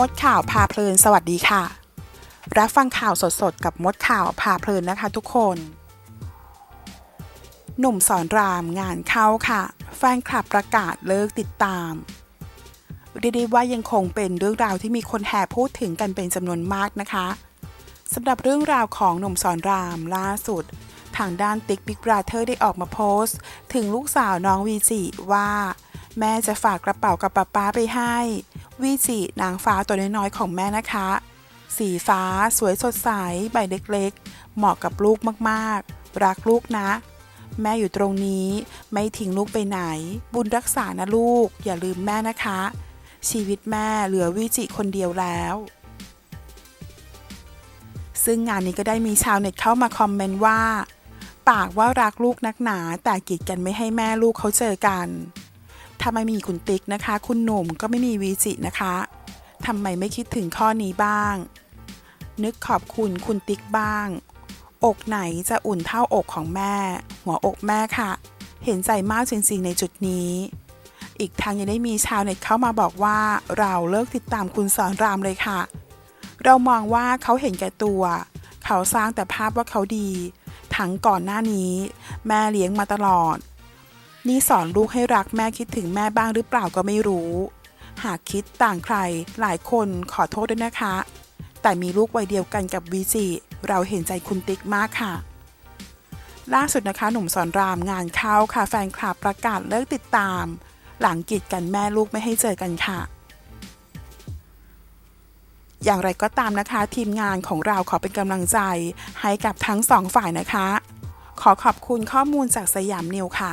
มดข่าวพาเพลินสวัสดีค่ะ รับฟังข่าวสดๆ กับมดข่าวพาเพลินนะคะทุกคน หนุ่มสอนรามงานเข้าค่ะ แฟนคลับประกาศเลิกติดตามเรียกได้ว่ายังคงเป็นเรื่องราวที่มีคนแห่พูดถึงกันเป็นจำนวนมากนะคะสำหรับเรื่องราวของหนุ่มสอนรามล่าสุด ทางด้านติ๊กบิ๊กบราเธอร์ได้ออกมาโพสต์ ถึงลูกสาวน้องวีจิว่า แม่จะฝากกระเป๋ากับป๊าป๊าไปให้ วีจินางฟ้าตัวน้อยๆของแม่นะคะ สีฟ้าสวยสดใส ใบเล็กๆ เหมาะกับลูกมากๆ รักลูกนะ แม่อยู่ตรงนี้ไม่ทิ้งลูกไปไหน บุญรักษานะลูก อย่าลืมแม่นะคะ ชีวิตแม่เหลือวิจิคนเดียวแล้ว ซึ่งงานนี้ก็ได้มีชาวเน็ตเข้ามาคอมเมนต์ว่า ปากว่ารักลูกนักหนาแต่กีดกันไม่ให้แม่ลูกเขาเจอกัน ถ้าไม่มีคุณติ๊กนะคะ คุณหนุ่มก็ไม่มีวีจินะคะทำไมไม่คิดถึงข้อนี้บ้าง นึกขอบคุณคุณติ๊กบ้าง อกไหนจะอุ่นเท่าอกของแม่ หัวอกแม่ค่ะ เห็นใจมากจริงๆในจุดนี้ อีกทางยังได้มีชาวเน็ตเข้ามาบอกว่าเราเลิกติดตามคุณสอนรามเลยค่ะ เรามองว่าเขาเห็นแก่ตัว เขาสร้างแต่ภาพว่าเขาดี ทั้งก่อนหน้านี้ แม่เลี้ยงมาตลอด นี่สอนลูกให้รักแม่คิดถึงแม่บ้างหรือเปล่าก็ไม่รู้ หากคิดต่างใคร หลายคนขอโทษด้วยนะคะ แต่มีลูกวัยเดียวกันกับวีจิเราเห็นใจคุณติ๊กมากค่ะ ล่าสุดนะคะ หนุ่มสอนรามงานเข้าค่ะแฟนคลับประกาศเลิกติดตาม หลังกีดกันแม่ลูกไม่ให้เจอกันค่ะอย่างไรก็ตามนะคะ ทีมงานของเราขอเป็นกำลังใจให้กับทั้งสองฝ่ายนะคะ ขอขอบคุณข้อมูลจากสยามนิวค่ะ